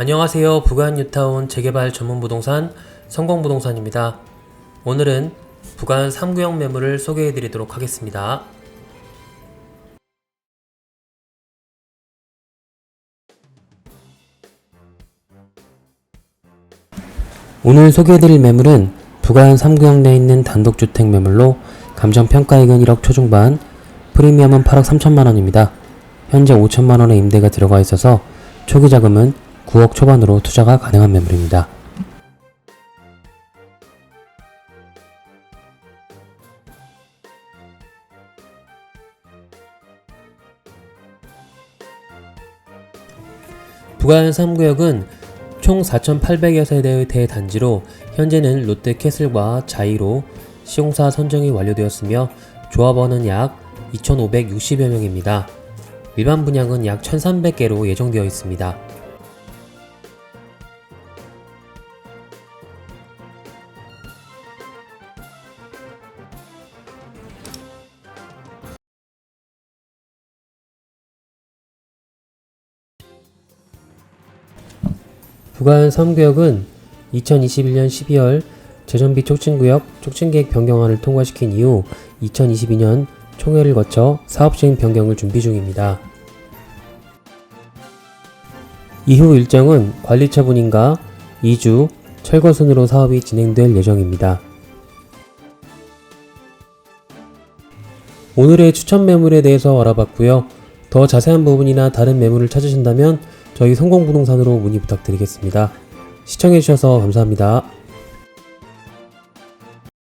안녕하세요. 부간 뉴타운 재개발 전문 부동산 성공 부동산입니다. 오늘은 부간 3구역 매물을 소개해 드리도록 하겠습니다. 오늘 소개해 드릴 매물은 부간 3구역 내에 있는 단독주택 매물로 감정평가액은 1억 초중반, 프리미엄은 8억 3천만원입니다. 현재 5천만원의 임대가 들어가 있어서 초기 자금은 9억 초반으로 투자가 가능한 매물입니다. 부가현 3구역은 총 4,800여 세대의 대단지로 현재는 롯데캐슬과 자이로 시공사 선정이 완료되었으며 조합원은 약 2,560여 명입니다. 일반 분양은 약 1,300개로 예정되어 있습니다. 부가현 3구역은 2021년 12월 재정비 촉진구역 촉진계획 변경안을 통과시킨 이후 2022년 총회를 거쳐 사업 시행 변경을 준비 중입니다. 이후 일정은 관리 처분인가 2주 철거 순으로 사업이 진행될 예정입니다. 오늘의 추천 매물에 대해서 알아봤고요. 더 자세한 부분이나 다른 매물을 찾으신다면 저희 성공부동산으로 문의 부탁드리겠습니다. 시청해주셔서 감사합니다.